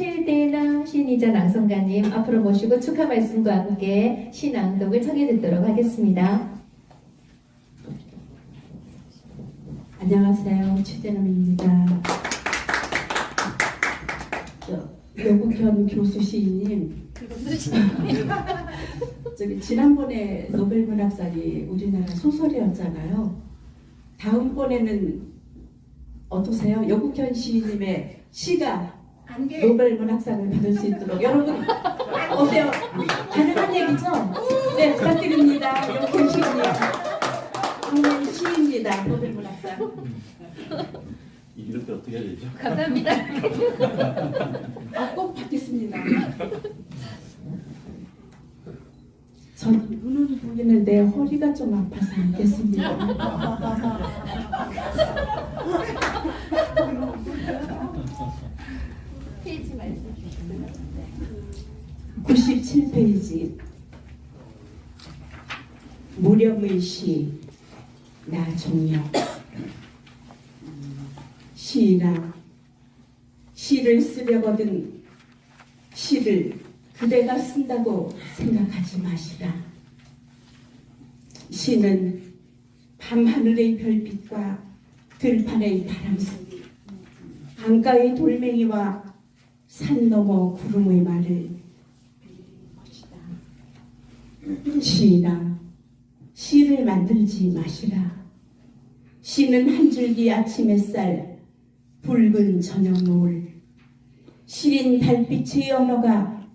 최대남 신이자 낭송가님 앞으로 모시고 축하 말씀과 함께 신앙독을 청해 듣도록 하겠습니다. 안녕하세요. 최재남입니다. 저, 여국현 교수 시인님. 저기 지난번에 노벨 문학상이 우리나라 소설이었잖아요. 다음번에는 어떠세요? 여국현 시인님의 시가 노벨 문학상을 받을 수 있도록 여러분 어때요? 가능한 얘기죠? 네 부탁드립니다. 여국현 시인님. 오늘 시입니다. 노벨 문학상. 이럴 때 어떻게 해야 되죠? 감사합니다. 아, 꼭 받겠습니다. 전 눈으로 보이는데 허리가 좀 아파서 앉겠습니다. 페이지 말씀. 97페이지 무렴의 시 나종력 시인아 시를 쓰려거든 시를 그대가 쓴다고 생각하지 마시라 시는 밤하늘의 별빛과 들판의 바람 소리 강가의 돌멩이와 산 너머 구름의 말을. 시인아, 시를 만들지 마시라. 시는 한 줄기 아침 햇살, 붉은 저녁 노을, 시린 달빛의 언어가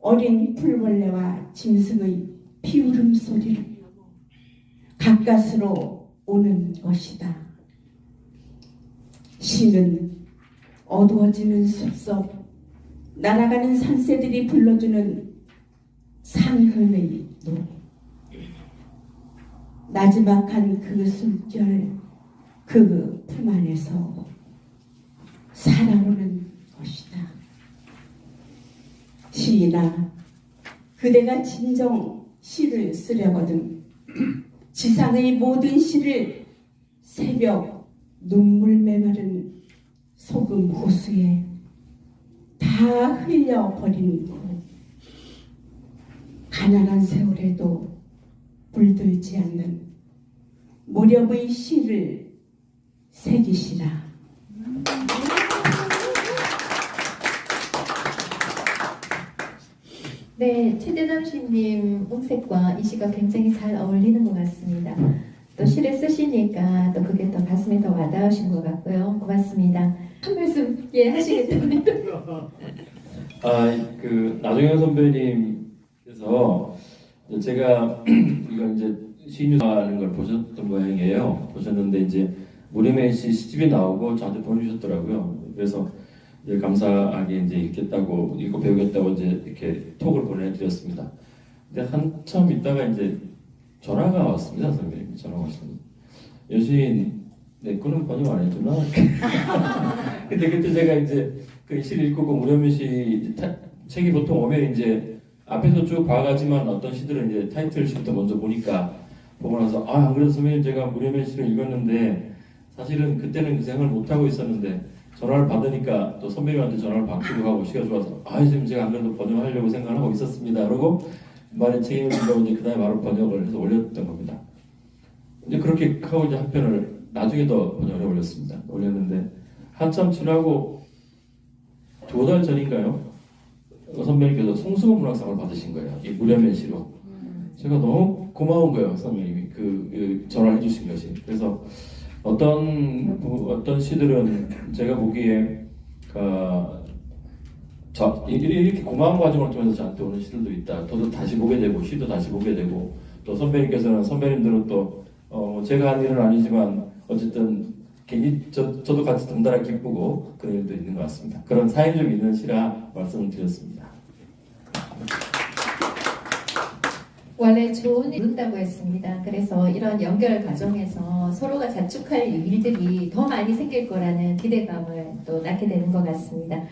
어린 풀벌레와 짐승의 피울음 소리를 가까스로 오는 것이다. 시는 어두워지는 숲속, 날아가는 산새들이 불러주는 상흔의 노래. 나지막한 그 숨결, 그 품 안에서 살아오는 것이다. 시인아, 그대가 진정 시를 쓰려거든 지상의 모든 시를 새벽 눈물 메마른 소금 호수에 다 흘려버린 후 가난한 세월에도 물들지 않는 무렵의 시를 새기시라. 네, 최대남 시님 음색과 이 시가 굉장히 잘 어울리는 것 같습니다. 또 시를 쓰시니까 또 그게 또 가슴에 더 와닿으신 것 같고요. 고맙습니다. 한 말씀 예 하시겠다면 아, 그 나정현 선배님 께서 이제 제가 이거 이제 시인하는 걸 보셨던 모양이에요. 보셨는데 이제 무림의 시 시집이 나오고 저한테 보내주셨더라고요. 그래서 이제 감사하게 이제 읽겠다고 읽고 배우겠다고 이제 이렇게 톡을 보내드렸습니다. 근데 한참 있다가 이제 전화가 왔습니다, 선배님. 전화가 왔습니다. 여신 내 거는 번역 안 해주나? 근데 그때 제가 이제 그시 읽고 그 무렴이 시 타- 책이 보통 오면 이제 앞에서 쭉 봐가지만 어떤 시들은 이제 타이틀 시부터 먼저 보니까 보고 나서 아, 안 그래도 선배님 제가 무렴의 시를 읽었는데 사실은 그때는 그 생각을 못 하고 있었는데 전화를 받으니까 또 선배님한테 전화를 받기도 하고 시가 좋아서 아, 지금 제가 안 그래도 번역하려고 생각을 하고 있었습니다. 그러고 말에 책임을 지고 이제 그 다음에 바로 번역을 해서 올렸던 겁니다. 이제 그렇게 하고 이제 한 편을 나중에 더 번역을 해 올렸습니다. 올렸는데 한참 지나고 두 달 전인가요? 어, 선배님께서 송수문 문학상을 받으신 거예요. 이 무렴의 시로. 제가 너무 고마운 거예요, 선배님이 그, 그 전화해 주신 것이. 그래서 어떤 부- 어떤 시들은 제가 보기에 그, 저, 이- 이렇게 고마운 과정을 통해서 저한테 오는 시들도 있다. 저도 다시 보게 되고 시도 다시 보게 되고 또 선배님께서는 선배님들은 또 어, 제가 한 일은 아니지만 어쨌든 저, 저도 같이 덩달아 기쁘고 그런 일도 있는 것 같습니다. 그런 사연 좀 있는 시라 말씀을 드렸습니다. 원래 좋은 일 이룬다고 했습니다. 그래서 이런 연결 과정에서 서로가 자축할 일들이 더 많이 생길 거라는 기대감을 또 낳게 되는 것 같습니다.